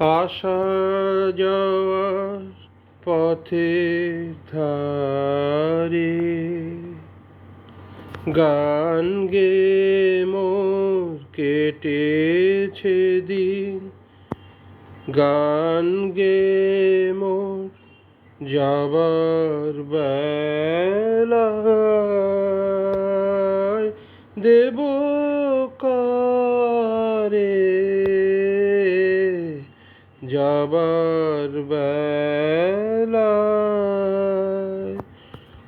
আসা যাওয়ার পথে ধারে গান গে মোর কেটেছে দিন। গান গে মোর যাবার বেলায় দেব কারে যাবার বেলায়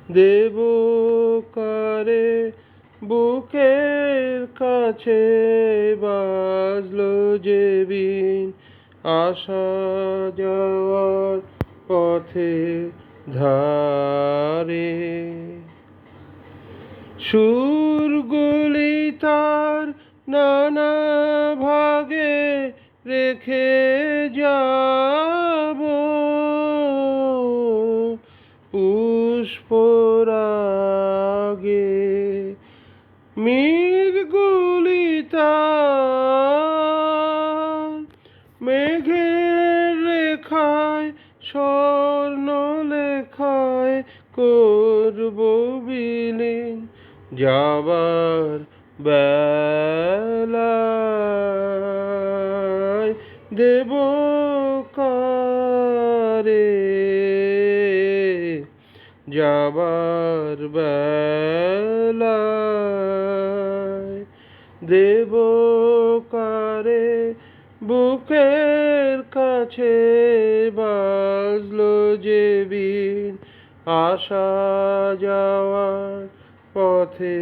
দেব কারে বুকের কাছে বাজলো যে বিন আসা যাওয়ার পথে ধারে। সুরগুলি তার নানা ভাগে রেখে যাব। পুষ্পরাগে মিরগুলি তার মেঘের স্বর্ণ লেখায় করব বিলীন যাবার বেলায় দেব কারে যাবার বেলায়। দেব কারে বুকের কাছে বাজলো যে বিন আসা যাওয়ার পথে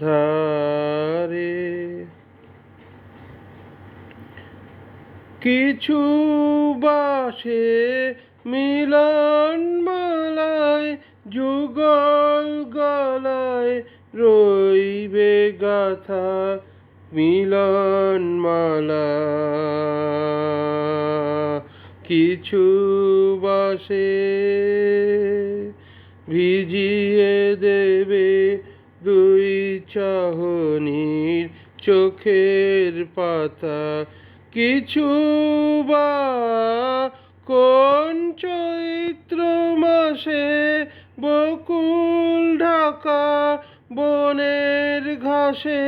ধারে কিছু বাসে মিলন মালায়, যুগল গলায় রইবে গাথা মিলন মালা। কিছু বাসে ভিজিয়ে দেবে দুই চাহনির চোখের পাতা কিছু বা কোন চৈত্র মাসে বকুল ঢাকা বনের ঘাসে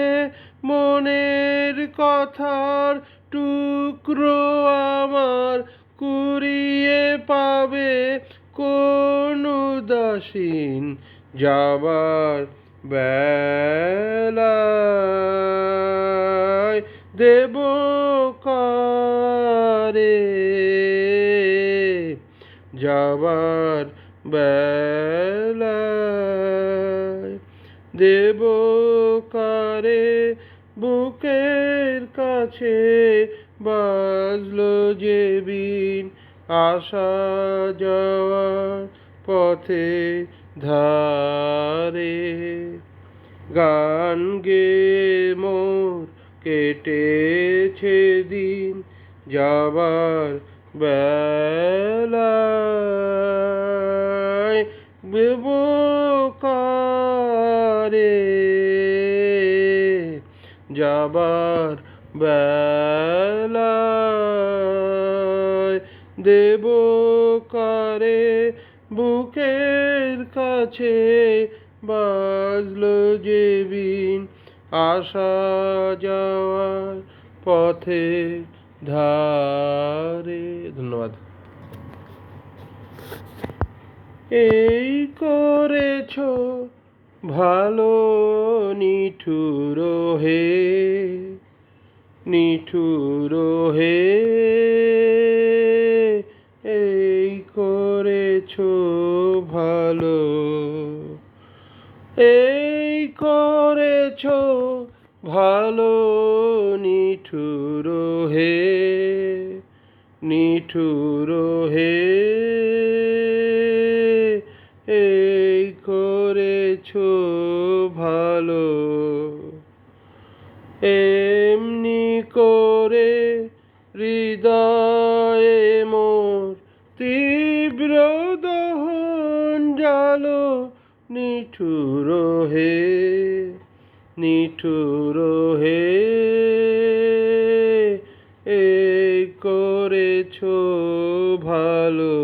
মনের কথার টুকরো আমার কুড়িয়ে পাবে কোন উদাসীন যাবার বেলায় দেব কারে। যাবার বেলায় দেব কারে, বুকের কাছে বাজলো যে বিন আসা যাওয়ার পথে ধারে। গান গে মোর কেটেছে দিন যাবার বেলায় দেবোকারে যাবার বেলায় দেব কারে বুকের কাছে বাজলো যে বিন আসা যাওয়ার পথে ধারে। ধন্যবাদ। এই করেছ ভালো নিঠুর হে নিঠুর হে নিঠুর হে, এই করেছ ভালো। এমনি করে হৃদয়ে মোর তীব্র দহন জালো। নিঠুর হে নিঠুর হে করেছ ভালো।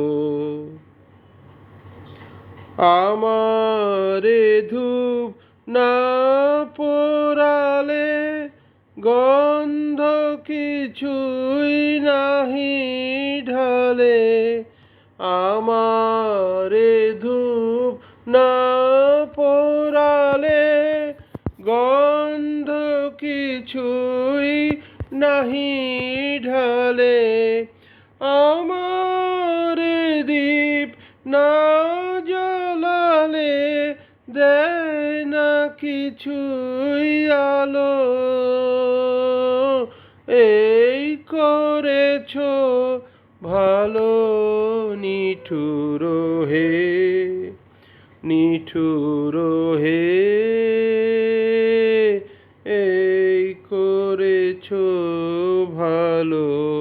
আমারে ধূপ না পোড়ালে গন্ধ কিছুই নাহি ঢালে। আমারে ধূপ না পোড়ালে গন্ধ কিছুই নাহি ঢালে। আমার দীপ না জ্বালালে দেয় না কিছুই আলো। এই করেছ ভালো নিঠুর হে নিঠুর হে। এই করেছ ভালো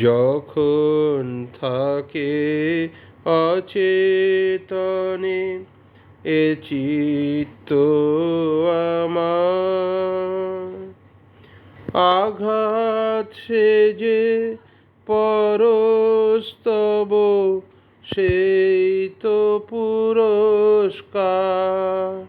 যখন থাকে অচেতনে, এ চিত্ত আমার। আঘাত সে যে পরস্তব, সেই তো পুরস্কার।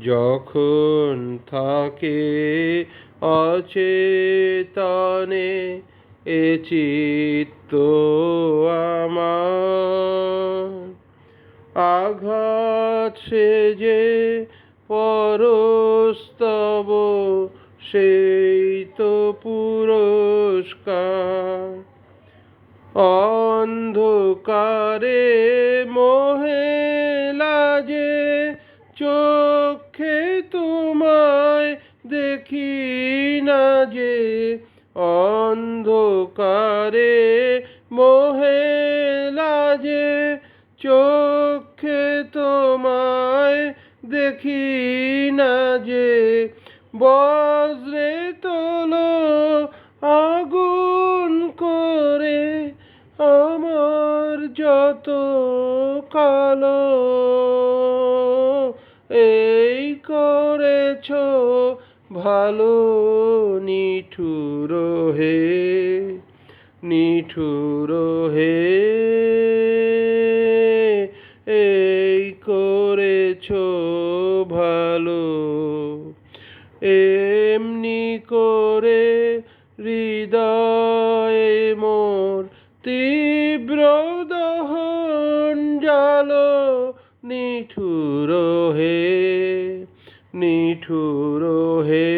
যখন থাকে অচেতনে এ চিত্ত আমার। আঘাত সে যে পরস্তব, সেই তো পুরস্কার। অন্ধকারে মোহে লাজে চোখে তোমায় দেখি না যে অন্ধকারে মোহে লাজে, চোখে তোমায় দেখি না যে, বজ্রে তোলো আগুন করে আমার যত কালো। এই করেছ ভালো নিঠুর হে নিঠুর হে এই করেছ ভালো, এমনি করে হৃদয়ে মোর তীব্র দহন জালো নিঠুর হে নিঠুর হে,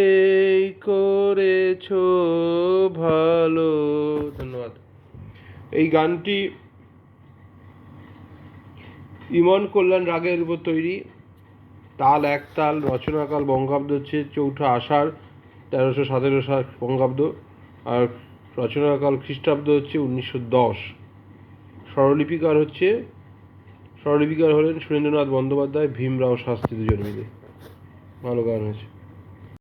এই করেছ ভালো। ধন্যবাদ। এই গানটি ইমন কল্যাণ রাগের উপর তৈরি। তাল এক তাল রচনাকাল, বঙ্গাব্দ হচ্ছে চৌঠা আষাঢ়, তেরোশো সতেরো সাল বঙ্গাব্দ। আর রচনাকাল খ্রিস্টাব্দ হচ্ছে উনিশশো দশ। স্বরলিপিকার হচ্ছে স্বরলিপিকার হলেন সুরেন্দ্রনাথ বন্দ্যোপাধ্যায় ভীমরাও শাস্ত্রী দুজন মিলে ভালো গান হয়েছে।